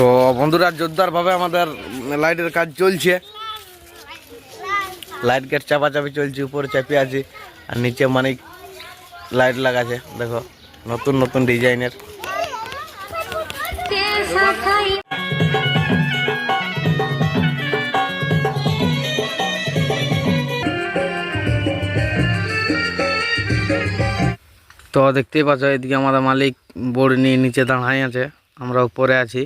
তো বন্ধুরা, জোরদারভাবে আমাদের লাইটের কাজ চলছে। লাইট গেট চাপাচাপি চলছে, উপরে চাপি আছে, আর নিচে মানে লাইট লাগাছে, দেখো, নতুন নতুন ডিজাইনের। তো দেখতেই পাচ্ছ, এদিকে আমাদের মালিক বোর্ড নিয়ে নিচে দাঁড়াই আছে, আমরা উপরে আছি।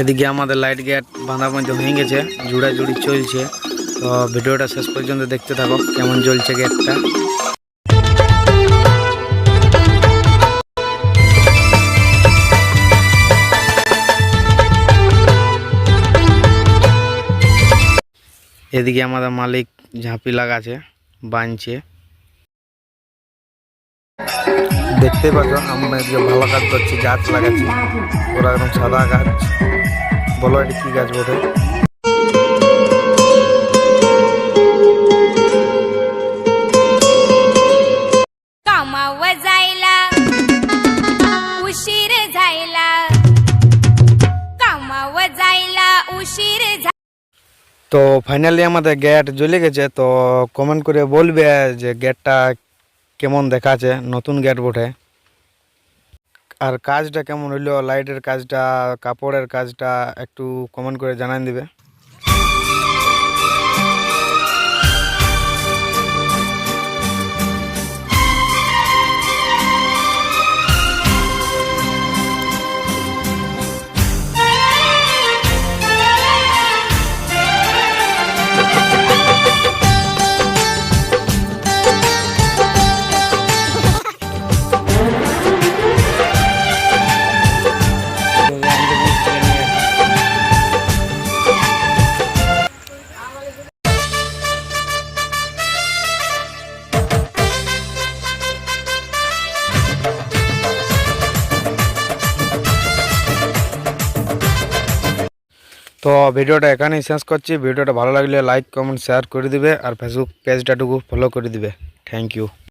এদিকে আমাদের লাইট গেট বাঁধা পর্যন্ত হয়ে গেছে, জুড়াজুড়ি চলছে। তো ভিডিওটা শেষ পর্যন্ত দেখতে থাকো, কেমন চলছে গেটটা এদিকে আমাদের মালিক ঝাঁপি লাগাছে, বাঁধছে। দেখতে পাচ্ছ আমরা ভালো কাজ করছি গাছ লাগাচ্ছি। ওরা একদম সাদা গাছ। বলো এটা কী গাছ বোধ তো ফাইনালি আমাদের গেট জ্বলে গেছে তো কমেন্ট করে বলবে যে গেটটা কেমন দেখাচ্ছে নতুন গেট বটে। আর কাজটা কেমন হইল? লাইটের কাজটা, কাপড়ের কাজটা একটু কমেন্ট করে জানান দিবে। তো ভিডিওটা এখানেই শেষ করছি। ভিডিওটা ভালো লাগলে লাইক কমেন্ট শেয়ার করে দিবে আর ফেসবুক পেজটাটুকু ফলো করে দিবে। Thank you